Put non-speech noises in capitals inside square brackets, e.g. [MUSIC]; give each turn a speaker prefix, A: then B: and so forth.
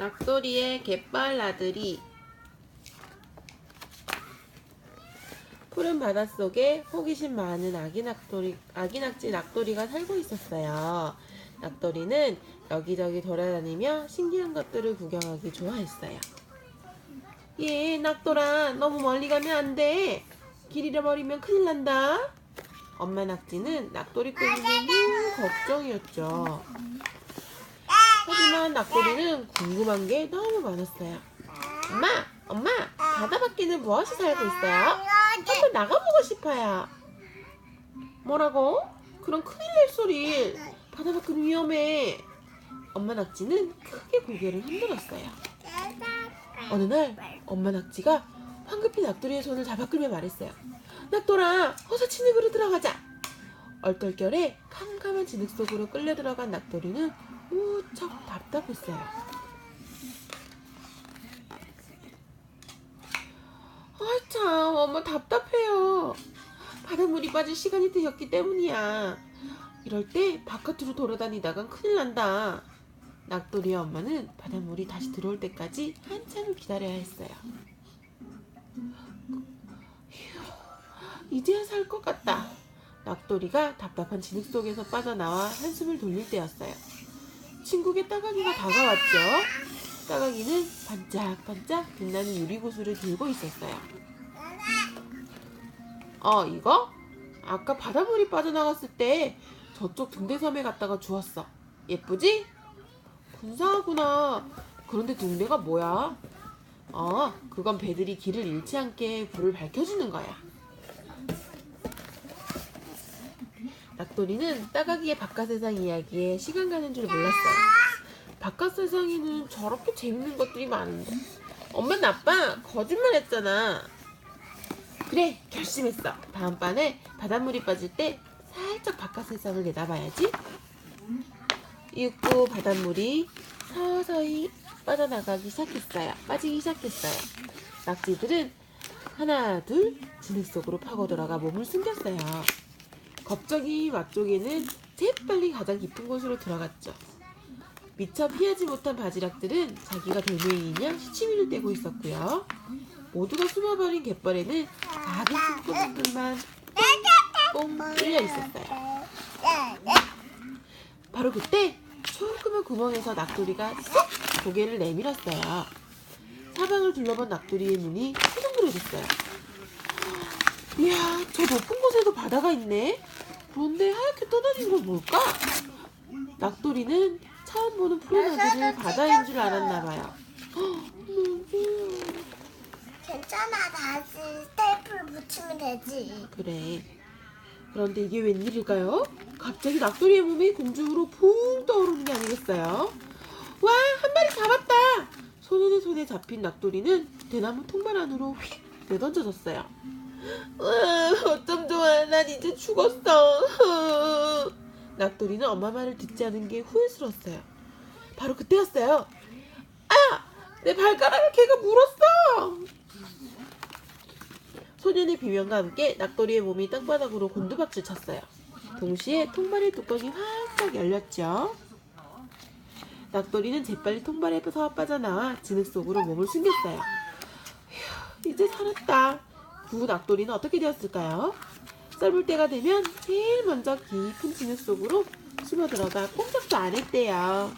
A: 낙돌이의 갯벌 나들이 푸른 바닷속에 호기심 많은 아기 낙돌이, 아기 낙지 낙돌이가 살고 있었어요. 낙돌이는 여기저기 돌아다니며 신기한 것들을 구경하기 좋아했어요. 예, 낙돌아, 너무 멀리 가면 안 돼. 길 잃어버리면 큰일 난다. 엄마 낙지는 낙돌이 때문에 늘 걱정이었죠. 하지만 낙돌이는 궁금한 게 너무 많았어요. 엄마, 엄마, 바다 밖에는 무엇이 살고 있어요? 한번 나가보고 싶어요. 뭐라고? 그럼 큰일 날 소리. 바다 밖은 위험해. 엄마 낙지는 크게 고개를 흔들었어요. 어느 날 엄마 낙지가 황급히 낙돌이의 손을 잡아 끌며 말했어요. 낙돌아, 어서 진흙으로 들어가자. 얼떨결에 캄캄한 진흙 속으로 끌려 들어간 낙돌이는 무척 답답했어요. 아이 참, 엄마 답답해요. 바닷물이 빠질 시간이 되었기 때문이야. 이럴 때 바깥으로 돌아다니다간 큰일 난다. 낙돌이의 엄마는 바닷물이 다시 들어올 때까지 한참을 기다려야 했어요. 휴, 이제야 살 것 같다. 낙돌이가 답답한 진흙 속에서 빠져나와 한숨을 돌릴 때였어요. 친구의 따가기가 다가왔죠. 따가기는 반짝반짝 빛나는 유리구슬을 들고 있었어요. 어, 이거? 아까 바닷물이 빠져나갔을 때 저쪽 등대섬에 갔다가 주웠어. 예쁘지? 분사하구나. 그런데 등대가 뭐야? 어, 그건 배들이 길을 잃지 않게 불을 밝혀주는 거야. 낙돌이는 따가기의 바깥 세상 이야기에 시간 가는 줄 몰랐어요. 바깥 세상에는 저렇게 재밌는 것들이 많은데. 엄마 나빠 거짓말 했잖아. 그래 결심했어. 다음번에 바닷물이 빠질 때 살짝 바깥 세상을 내다봐야지. 이윽고 바닷물이 서서히 빠져나가기 시작했어요. 빠지기 시작했어요. 낙지들은 하나 둘 진흙 속으로 파고 들어가 몸을 숨겼어요. 겁쟁이 맛조개는 재빨리 가장 깊은 곳으로 들어갔죠. 미처 피하지 못한 바지락들은 자기가 돌멩이냐 시치미를 떼고 있었고요. 모두가 숨어버린 갯벌에는 작은 숨구멍들만 뽕 뚫려 있었어요. 바로 그때 조그만 구멍에서 낙돌이가 쏙 고개를 내밀었어요. 사방을 둘러본 낙돌이의 눈이 휘둥그레졌어요. 이야, 저 높은 곳에도 바다가 있네. 그런데 하얗게 떠다니는 건 뭘까? 낙돌이는 처음 보는 푸른 하늘을 바다인 줄 알았나 봐요.
B: 괜찮아 다시 테이프를 붙이면 되지
A: 그래. 그런데 이게 웬일일까요? 갑자기 낙돌이의 몸이 공중으로 붕 떠오르는 게 아니겠어요? 와, 한 마리 잡았다! 소년의 손에 잡힌 낙돌이는 대나무 통발 안으로 휙 내던져졌어요. 으, 어쩜 난 이제 죽었어. [LAUGHS] 낙돌이는 엄마 말을 듣지 않은 게 후회스러웠어요. 바로 그때였어요. 아! 내 발가락을 걔가 물었어! 소년의 비명과 함께 낙돌이의 몸이 땅바닥으로 곤두박질 쳤어요. 동시에 통발의 뚜껑이 활짝 열렸죠. 낙돌이는 재빨리 통발에서 빠져나와 진흙 속으로 몸을 숨겼어요. 휴, 이제 살았다. 구 낙돌이는 어떻게 되었을까요? 썰물 때가 되면 제일 먼저 깊은 진흙 속으로 숨어 들어가 꼼짝도 안 했대요.